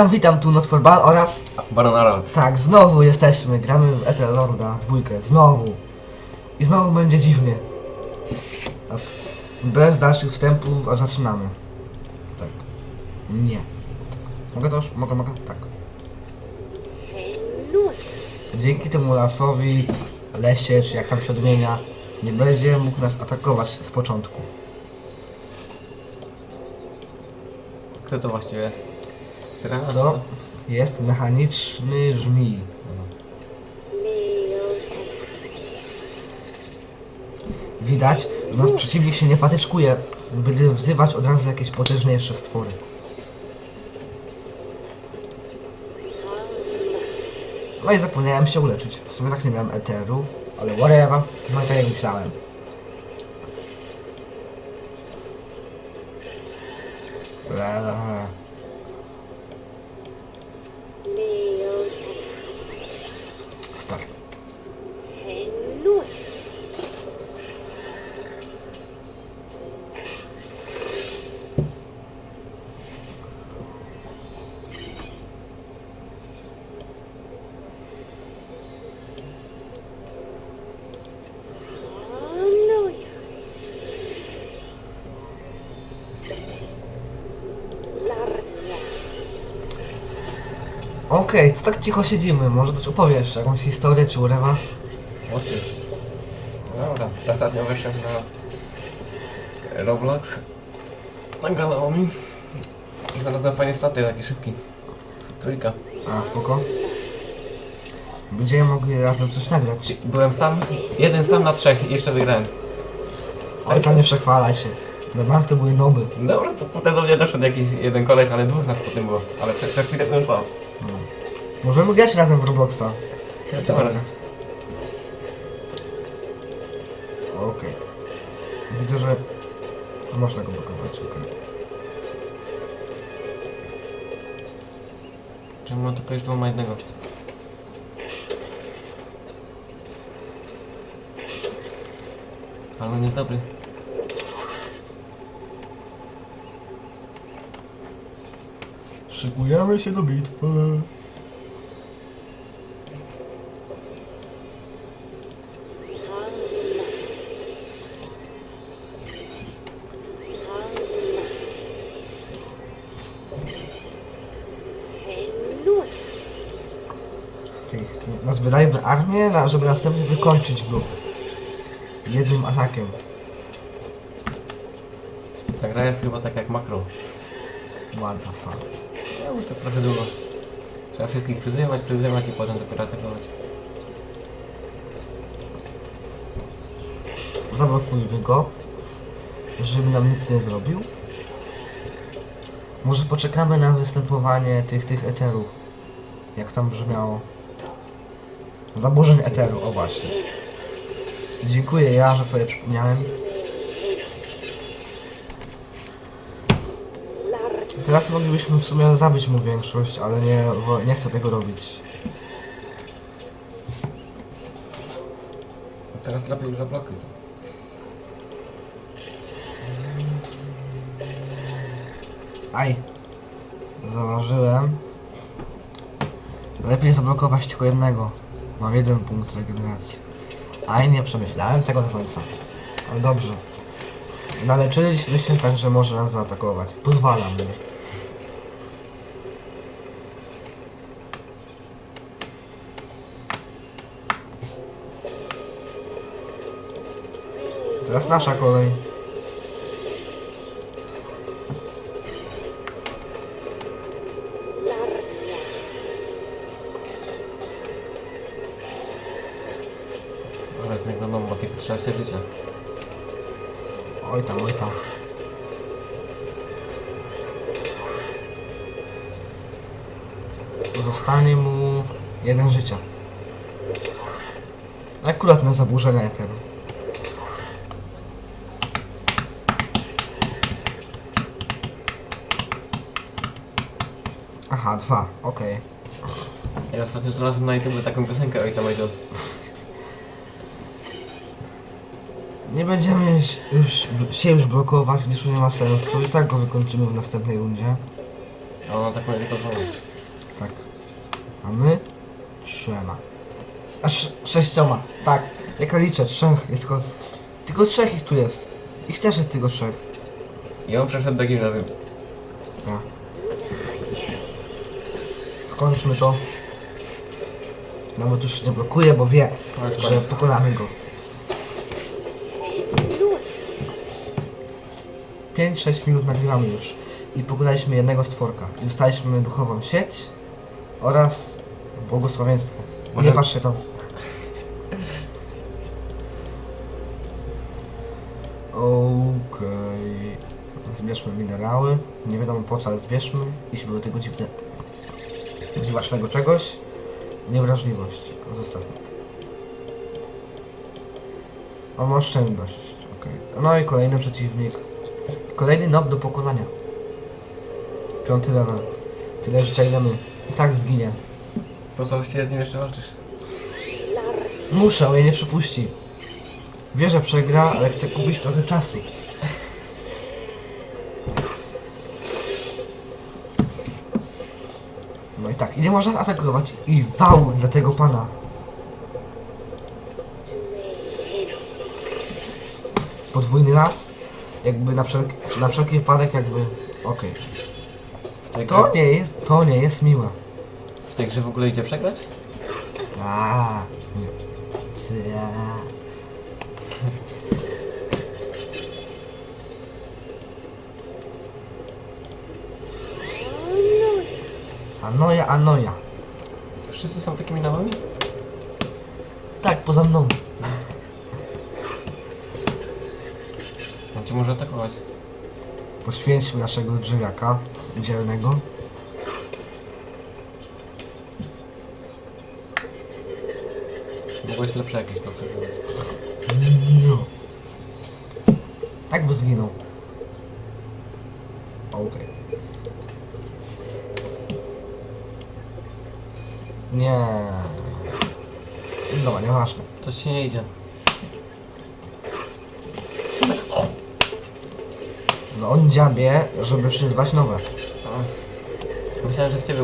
Witam, witam, tu Notforban oraz... Baron Aralt. Tak, znowu jesteśmy, gramy w Ether Lorda dwójkę, znowu. I znowu będzie dziwnie. Bez dalszych wstępów, a zaczynamy. Tak. Nie. Tak. Mogę to już? Mogę, mogę? Tak. Dzięki temu lasowi, lesie, czy jak tam się odmienia, nie będzie mógł nas atakować z początku. Kto to właściwie jest? To jest mechaniczny żmij. Widać, że nasz przeciwnik się nie patyczkuje, by wzywać od razu jakieś potężniejsze stwory. No i zapomniałem się uleczyć. W sumie tak nie miałem eteru, ale whatever. No i tak jak myślałem. Eee. Okej, co tak cicho siedzimy? Może coś opowiesz? Jakąś historię czy urewa? Oczy. Dobra. Ostatnio weszłem na Roblox. Nagalało mi. I znalazłem fajny statek, taki szybki. Trójka. A, spoko. Będziemy mogli razem coś nagrać. Byłem sam, jeden sam na trzech i jeszcze wygrałem. Oj, to nie przechwalaj się. Normalnie to były noby. Dobra, po- potem do mnie doszedł jakiś jeden koleś, ale dwóch nas potem było. Ale przez, przez chwilę byłem sam. Możemy grać razem w Robloxa. Dobra. Okej. Widzę, że można go blokować, okej. Czemu mam tylko już dwoma jednego? Ale on jest dobry. Szykujemy się do bitwy. Okej, Nazbierajmy armię, żeby następnie wykończyć go. Jednym atakiem. Ta gra jest chyba tak jak makro. What the fuck. No bo to trochę długo. Trzeba wszystkich przyzywać, przyzywać i potem dopiero atakować. Zablokujmy go, żeby nam nic nie zrobił. Może poczekamy na występowanie tych, tych eterów. Jak tam brzmiało. Zaburzeń eteru, o właśnie. Dziękuję ja, że sobie przypomniałem. Teraz moglibyśmy w sumie zabić mu większość, ale nie, nie chcę tego robić. Teraz lepiej zablokuj to. Aj. Zauważyłem. Lepiej zablokować tylko jednego. Mam jeden punkt regeneracji. Aj, nie przemyślałem tego do końca. Ale dobrze. Naleczyliśmy się tak, że może nas zaatakować. Pozwalam mu. Teraz nasza kolej. 13 życia. Oj tam, oj tam. Zostanie mu jeden życia. Akurat na zaburzenia eteru. Aha, dwa, okej. Ja ostatnio znalazłem na YouTube taką piosenkę Oj tam Idol. Nie będziemy już, się już blokować, gdyż to nie ma sensu. I tak go wykończymy w następnej rundzie. A ona taką tylko A my trzema. Aż sześcioma. Tak. Jaka liczę? Trzech. Jest tylko... Tylko trzech ich tu jest. Ich też jest tylko trzech. I on przeszedł do gimnazjum. Ja. Skończmy to. Nawet już nie blokuje, bo wie, No że pokonamy go. 5-6 minut nagrywamy już. I pokonaliśmy jednego stworka. I dostaliśmy duchową sieć oraz błogosławieństwo. Może- Nie patrzcie tam. Okej. Zbierzmy minerały. Nie wiadomo po co, ale zbierzmy. Idźmy do tego dziwne... dziwacznego czegoś. Niewrażliwość. Zostawmy. Mam oszczędność. Okej. No i kolejny przeciwnik. Kolejny nob do pokonania. Piąty level. Tyle życia ile my. I tak zginie. Po co właściwie z nim jeszcze walczysz? Muszę, on jej nie przepuści. Wie, że przegra, ale chce kupić trochę czasu. No i tak, i nie można atakować. I wał dla tego pana. Podwójny raz. Jakby na wszelki, na wszelki wypadek jakby... Okej. To nie jest, to nie jest miłe. w tej grze w ogóle idzie przegrać? A, nie. Cia. Anoja, anoja. Wszyscy są takimi nowami? Tak, poza mną. Cię może atakować. Poświęćmy naszego drzewiaka dzielnego. Mogłeś lepsze jakieś poprzeżywać. No. Tak by zginął. Okej. Nie. Dobra, nieważne. Coś ci nie idzie. On dziabie, żeby przyzwać nowe. Myślałem, że w ciebie.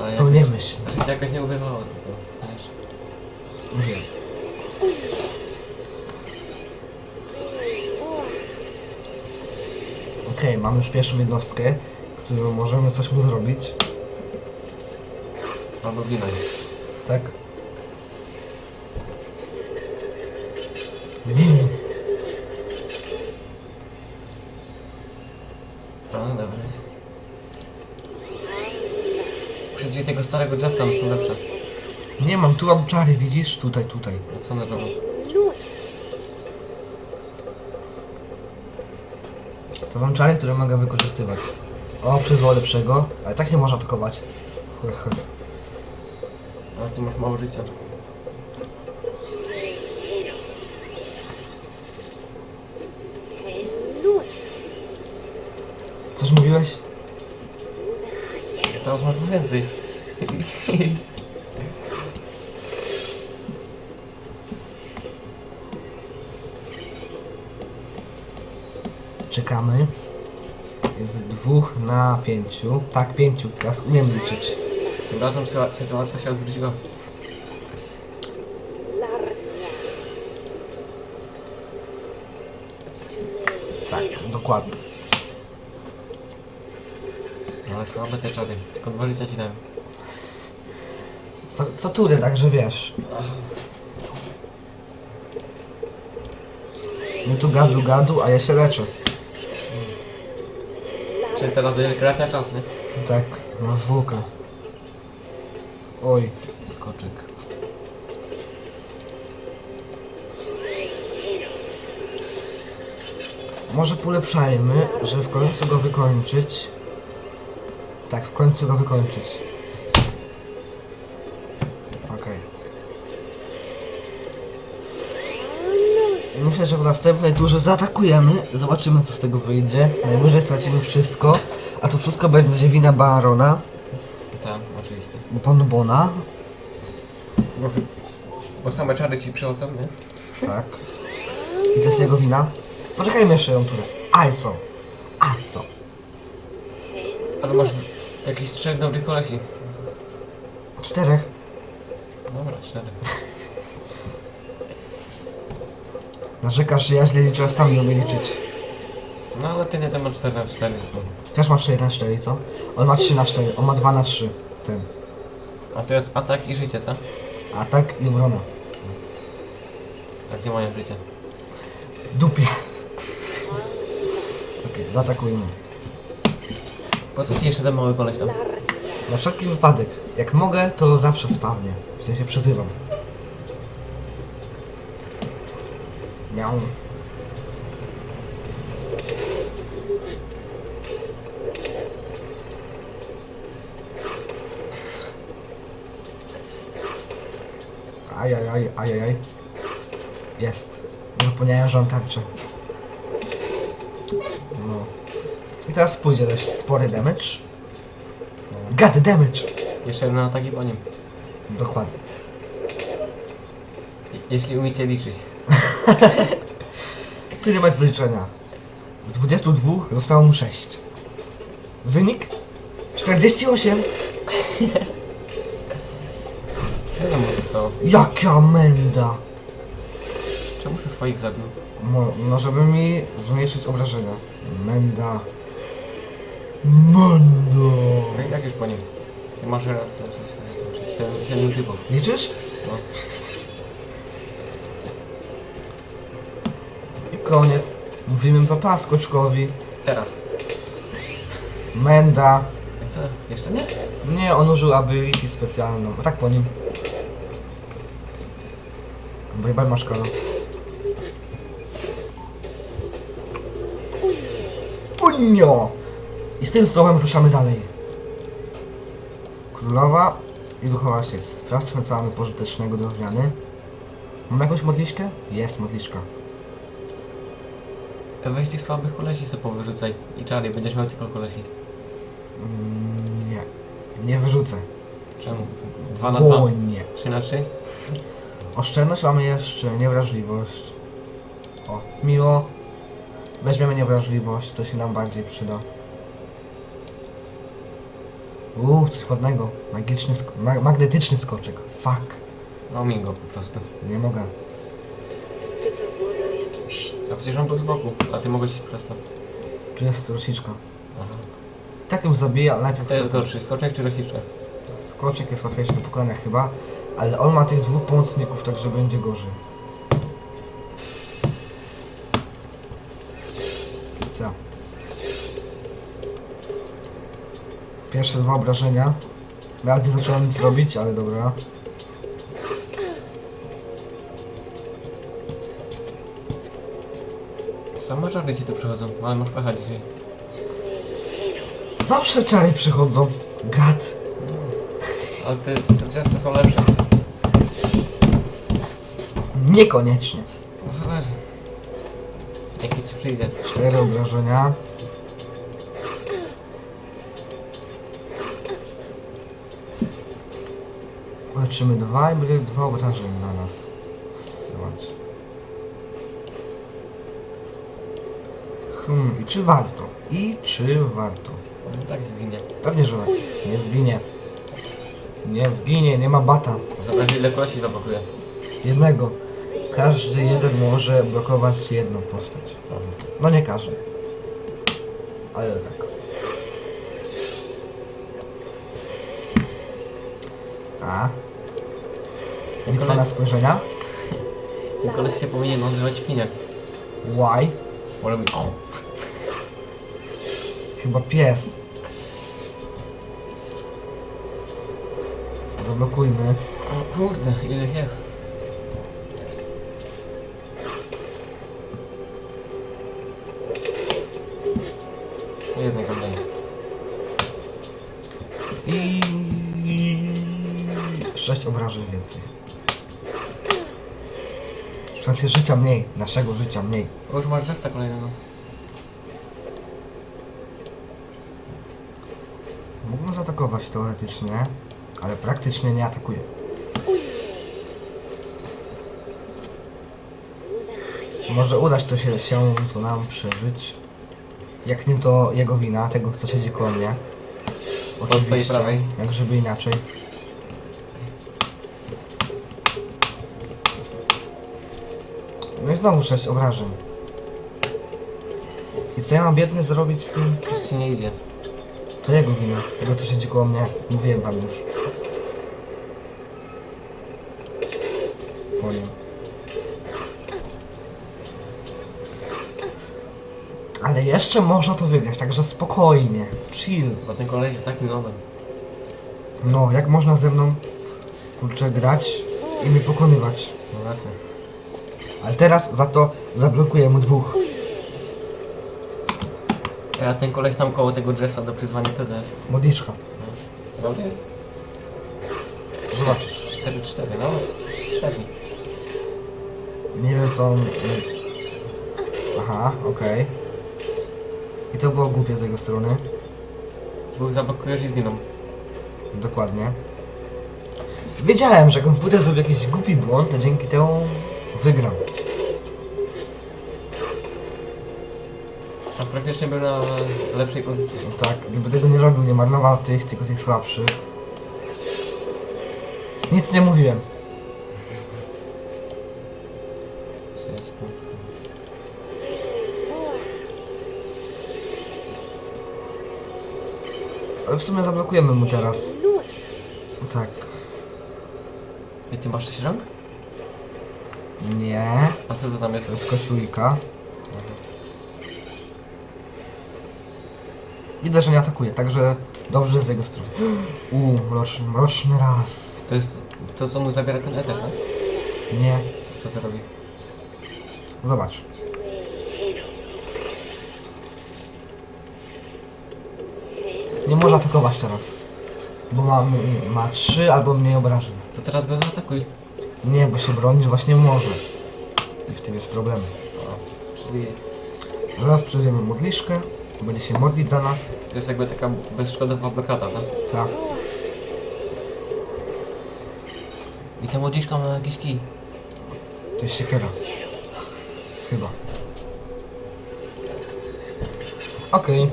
Ale To jakoś- nie myśl. Życie jakoś nie uwierzało. tylko, Wiesz. Wiem. Okej, mamy już pierwszą jednostkę, którą możemy coś mu zrobić. Albo zginąć. Tak. Gin. No dobrze. Starego Jefta są lepsze. Nie mam, tu mam widzisz? Tutaj, tutaj. A co one robią? To są czary, które mogę wykorzystywać. O, przyzwoł lepszego, ale tak nie można atakować. Chłe. Ale ty masz mało życia. Coś mówiłeś? Teraz masz więcej. Czekamy. Jest dwóch na pięciu. Tak, pięciu teraz. Umiem liczyć. Tym razem sytua- sytuacja się odwróciła. Tak, dokładnie. No ale słabe te czary. Tylko dwa życia ci dałem. Co, co tury, także wiesz. My tu gadu gadu, a ja się leczę. Czyli teraz na czas, nie? Tak, na zwłokę. Oj, Skoczek. może polepszajmy, żeby w końcu go wykończyć. Tak, w końcu go wykończyć. Myślę, że w następnej turze zaatakujemy. Zobaczymy, co z tego wyjdzie. Najwyżej stracimy wszystko. A to wszystko będzie wina Barona, Tak, oczywiście. pan Bona. Bo, z- bo same czary ci przychodzą, nie? Tak. I to jest jego wina. Poczekajmy jeszcze ją turę. Ale co? A co? Ale masz jakichś trzech dobrych kolesi. Czterech. Dobra, cztery. Narzekasz, że ja źle liczę, a sam nie umiem liczyć. No ale ty nie to ma 4 na 4. Też ma 4 na 4, co? On ma 3 na 4, on ma 2 na 3. Ten. A to jest atak i życie, tak? Atak i obrona. A gdzie moje życie? W dupie. Okej, zaatakujemy. Po co ci jeszcze ten mały koleś tam? Na wszelki wypadek, jak mogę, to zawsze spawnię. W sensie przyzywam. Miał. Ajajaj, ajajaj. Jest. Zapomniałem, że mam tarczę. No. I teraz pójdzie dość spory damage. God damage! Jeszcze jeden atak i po nim. Dokładnie. Jeśli umiecie liczyć. Tu nie ma zliczenia. Z 22 zostało mu 6. Wynik? 48! 7 mu zostało. Jaka menda! Czemu ty swoich zabił? Mo, no, żeby mi zmniejszyć obrażenia. Menda. Menda! No i tak już po nim. Ty masz raz, raz, raz, raz, raz, siedem, siedem typów. Liczysz? No. koniec. Mówimy papa skoczkowi. Teraz. Menda. I co? Jeszcze nie? Nie, on użył ability specjalną. A tak po nim. Bo chyba masz karo. Unio! I z tym słowem ruszamy dalej. Królowa i duchowa sieć. Sprawdźmy co mamy pożytecznego do zmiany. Mam jakąś modliszkę? Jest modliszka. Weź tych słabych kolesi sobie powyrzucaj. I czary, będziesz miał tylko kolesi. Mm, nie. Nie wyrzucę. Czemu? 2 na Bo 2? nie. 3 na 3? Oszczędność mamy jeszcze, niewrażliwość. O, miło. Weźmiemy niewrażliwość, to się nam bardziej przyda. Uuu, coś ładnego. Magiczny, sk- ma magnetyczny skoczek. Fuck. Omiń go po prostu. Nie mogę. Przecież on był z boku, a ty mogłeś iść przez to. Tu jest rosiczka. Aha. Tak ją zabiję, ale najpierw To jest gorszy, skoczek czy rosiczka? Skoczek jest łatwiejszy do pokonania chyba, ale on ma tych dwóch pomocników, także będzie gorzej. Co? Pierwsze dwa obrażenia. Nie zacząłem nic robić, ale dobra. Same czary ci tu przychodzą, ale masz pecha dzisiaj. Zawsze czary przychodzą. Gad. Ale ty, te często są lepsze. Niekoniecznie. No zależy. Jaki ci przyjdzie. Cztery obrażenia. Leczymy dwa i będzie dwa obrażeń na nas Hmm, i czy warto? I czy warto? No tak zginie. Pewnie, że warto. Nie zginie. Nie zginie, nie ma bata. Zobacz ile kolesi zablokuje. Jednego. Każdy jeden może blokować jedną postać. No nie każdy. Ale tak. A, bitwa na spojrzenia. ten koleś się powinien nazywać Finiak. Why? Chyba pies. Zablokujmy. O kurde, ile ich jest? Jednego mniej. I... Sześć obrażeń więcej. W sensie życia mniej. Naszego życia mniej. O, już masz drzewca kolejnego. mu zaatakować teoretycznie, ale praktycznie nie atakuje. Może udać to się, się to nam przeżyć. Jak nie to jego wina, tego co siedzi koło mnie. Oczywiście, prawej. jak żeby inaczej. No i znowu 6 obrażeń. I co ja mam biedny zrobić z tym? Coś ci nie idzie. To jego wina. Tego co siedzi koło mnie. Mówiłem wam już. Po nim. Ale jeszcze można to wygrać, także spokojnie. Chill. Bo ten koleś jest takim nowym. No, jak można ze mną kurczę grać i mnie pokonywać. No właśnie. Ale teraz za to zablokuję mu dwóch. A ten koleś tam koło tego dresa do przyzwania TDS. Modliszka. Prawda jest? Zobaczysz. 4-4, no. Średni. Nie wiem co on... Aha, okej. I to było głupie z jego strony. Dwóch zablokujesz i zginą. Dokładnie. Wiedziałem, że komputer zrobił jakiś głupi błąd, to dzięki temu wygram. A praktycznie był na lepszej pozycji. Tak, gdyby tego nie robił, nie marnował tych, tylko tych słabszych. Nic nie mówiłem. 6 punktów. Ale w sumie zablokujemy mu teraz. Tak. I ty masz 6 rąk? Nie. A co to tam To jest? jest Widać, że nie atakuje, także dobrze z jego strony. Uuu, mroczny, mroczny raz. To jest to, co mu zabiera ten eter, tak? Nie. Co to robi? Zobacz. Nie może atakować teraz. Bo ma, ma trzy albo mniej obrażeń. To teraz go zaatakuj. Nie, bo się bronić właśnie może. I w tym jest problem. Czyli Zaraz przyjdziemy modliszkę. Będzie się modlić za nas. to jest jakby taka bezszkodowa blokada, tak? Tak. I ta młodziczka ma jakiś kij. To jest siekiera. Chyba. Okej.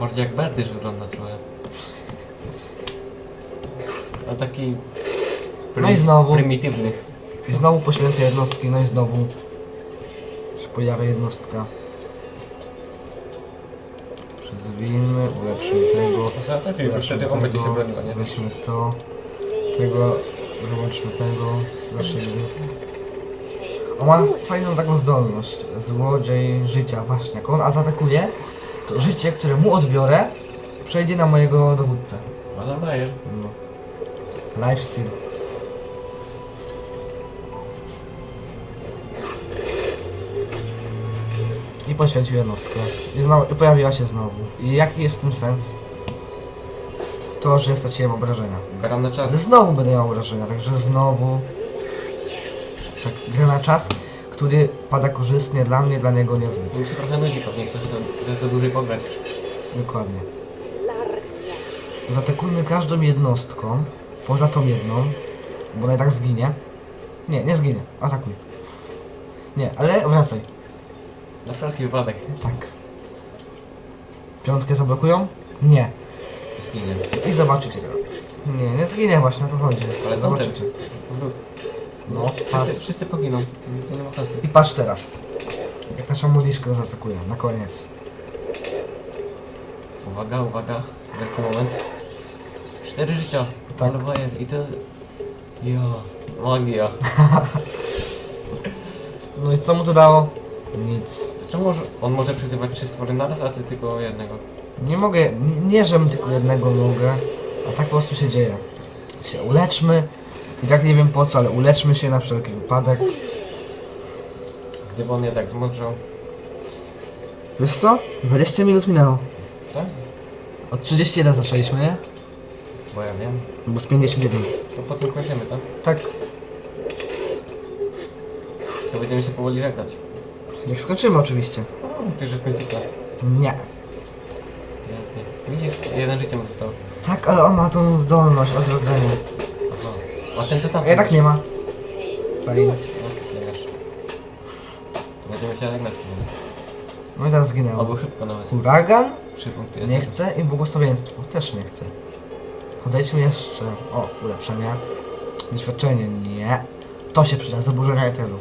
Bardziej jak Berdysz wygląda trochę. A taki... No i znowu. Prymitywny. I znowu poświęcę jednostki, no i znowu pojawia jednostka. Przyzwijmy, ulepszymy tego. Zaatakuj, bo ulepszymy wtedy on będzie się tego, bronił, a nie? Weźmy to, tego, wyłączmy tego, straszyli. On ma fajną taką zdolność, złodziej życia, właśnie. Jak on zaatakuje, to życie, które mu odbiorę, przejdzie na mojego dowódcę. A no dajesz. No. Lifesteal. Poświęcił jednostkę. I, znowu, I pojawiła się znowu. I jaki jest w tym sens? To, że straciłem obrażenia. Gram na czas. Znowu będę miał obrażenia, także znowu... Tak, gra na czas, który pada korzystnie dla mnie, dla niego niezbyt. Mi się trochę nudzi pewnie, chcesz ze za dłużej pograć. Dokładnie. Zaatakujmy każdą jednostką, poza tą jedną, bo ona i tak zginie. Nie, nie zginie. Atakuj. Nie, ale wracaj. Na wszelki wypadek. Tak. Piątkę zablokują? Nie. Zginie. I zobaczycie teraz. Nie, nie zginie właśnie, o to chodzi. Ale zobaczycie. Wróg. No, patrz. Wszyscy, wszyscy poginą. Nie ma sensu. I patrz teraz. Jak nasza młodziszka zaatakuje, na koniec. Uwaga, uwaga. Wielki moment. Cztery życia. Tak. Ale bajer. I to... Jo. Magia. No i co mu to dało? Nic. Czemu może, on może przyzywać trzy stwory naraz, a ty tylko jednego? Nie mogę, n- nie żebym tylko jednego mogę, a tak po prostu się dzieje. Się uleczmy. I tak nie wiem po co, ale uleczmy się na wszelki wypadek. Gdyby on je tak zmądrzał. Wiesz co? 20 minut minęło. Tak? Od 31 zaczęliśmy, nie? Bo ja wiem. Bo z 51. To potem kończymy, tak? Tak, To będziemy się powoli żegnać. Jak skończymy oczywiście. O, ty już jest końcówka. Nie. Widzisz, jeden życie mu zostało. Tak, ale on ma tą zdolność odrodzenia. Aha. A ten co tam? A jednak nie ma. Fajnie. No ty co wiesz. To będziemy się żegnać. No i teraz zginęło. był szybko nawet. Huragan? Trzy punkty. Nie chcę i błogosławieństwo. Też nie chcę. Podejdźmy jeszcze. O, ulepszenie. Doświadczenie nie. To się przyda, zaburzenia eteru.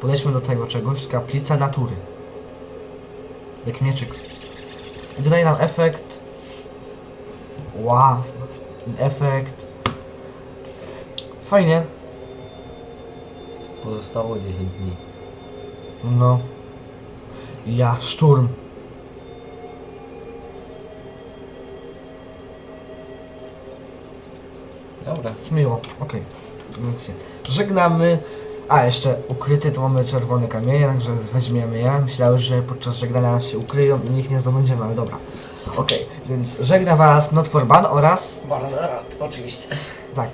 Podejdźmy do tego czegoś, kaplica natury. Jak mieczyk. I dodaje nam efekt... Wow. Efekt... Fajnie. Pozostało 10 dni. No. Ja, szturm. Dobra. Miło, okej. Więc się żegnamy. A, jeszcze ukryty to mamy czerwone kamienie, także weźmiemy je. Myślałem, że podczas żegnania się ukryją i ich nie zdobędziemy, ale dobra. Okej, więc żegna was Not for Ban oraz... Barnarat, oczywiście. Tak,